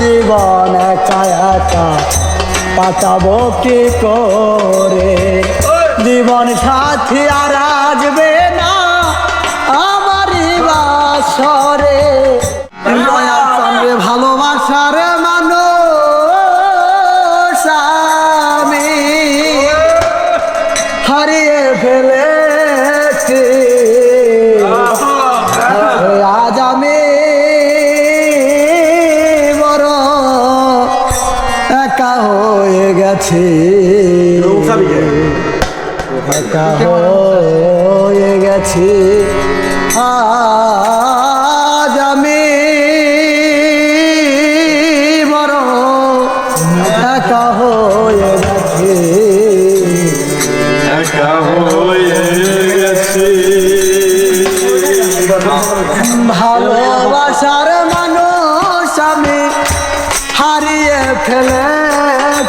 জীবন একা একা কাটাবো কি করে? জীবন সাথী আর আসবে না আমারই বাসরে। হয়ে গেছি। একা হয়ে গেছি। আজ আমি বড় একা হয়ে গেছি। একা হয়ে গেছি। ভালোবাসার মানুষ আমি হারিয়ে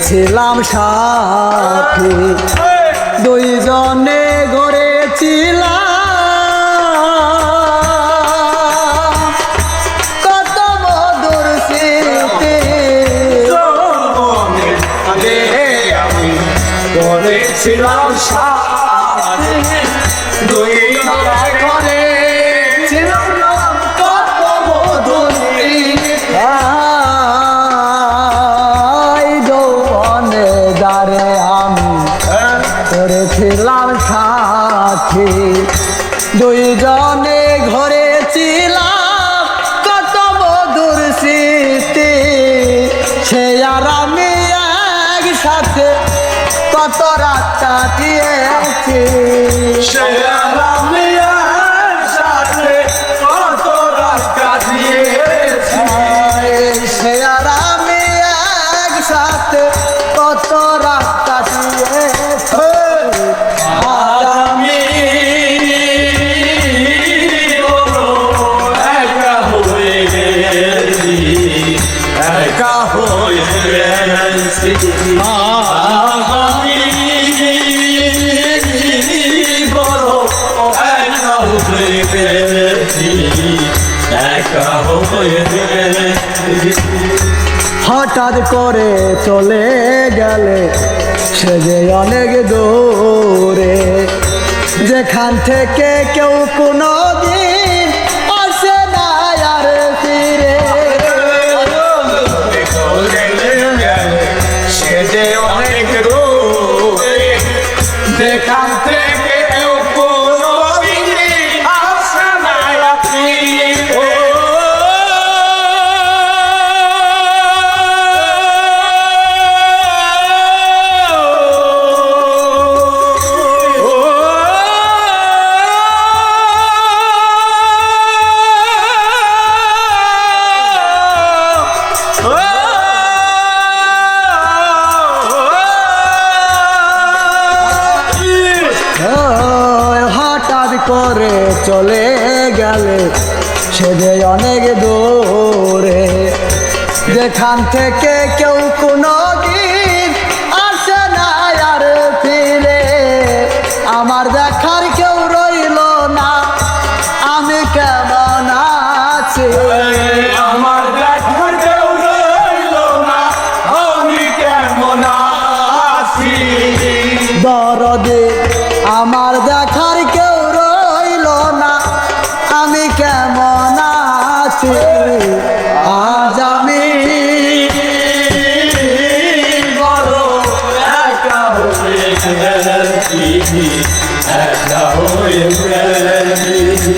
করেছিলাম সাথে। দুইজনে গড়েছিলাম কত মধুর কত রাত কাটিয়েছি সে আমি সাথে হঠাৎ করে চলে গেলে সে যে অনেক দূরে, যেখান থেকে কেউ কোনো দিন আর ফিরে। অনেক করে চলে গেলে সে অনেক দূরে। যেখান থেকে কেউ কোনো দিন আসে না আর ফিরে। আমার দেখার কেউ রইল না, আমি কেমন আছি?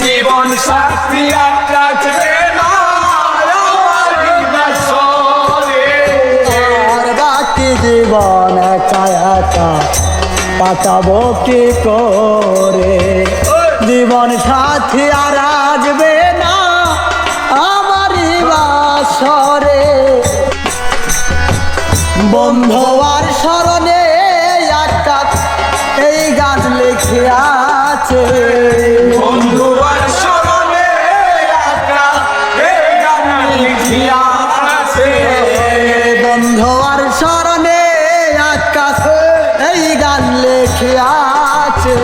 জীবন সাথী একা কাটাবো কি করে? জীবন সাথী আর আসবে না আমার বাসরে। বন্ধু আছে।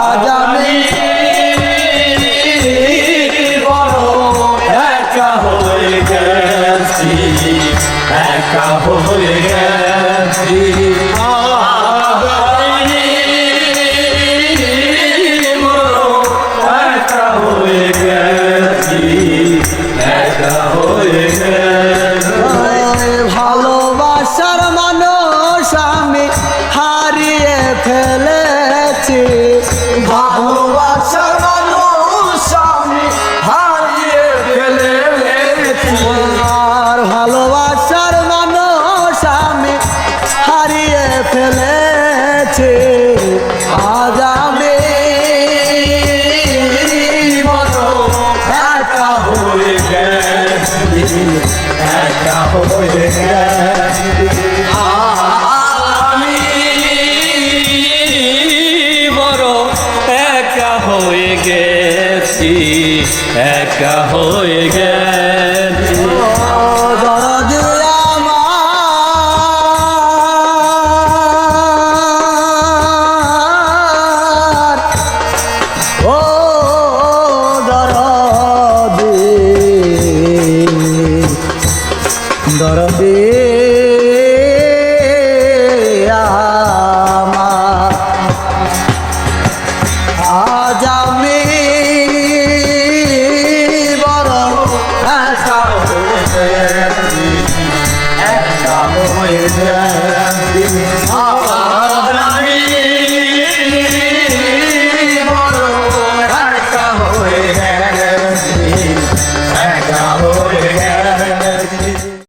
আজ আমি একা হয়ে গেছি একা হয়ে গেছি। হয়ে গেছি আমি বড় একা হয়ে গেছি। একা হয়ে Yeah.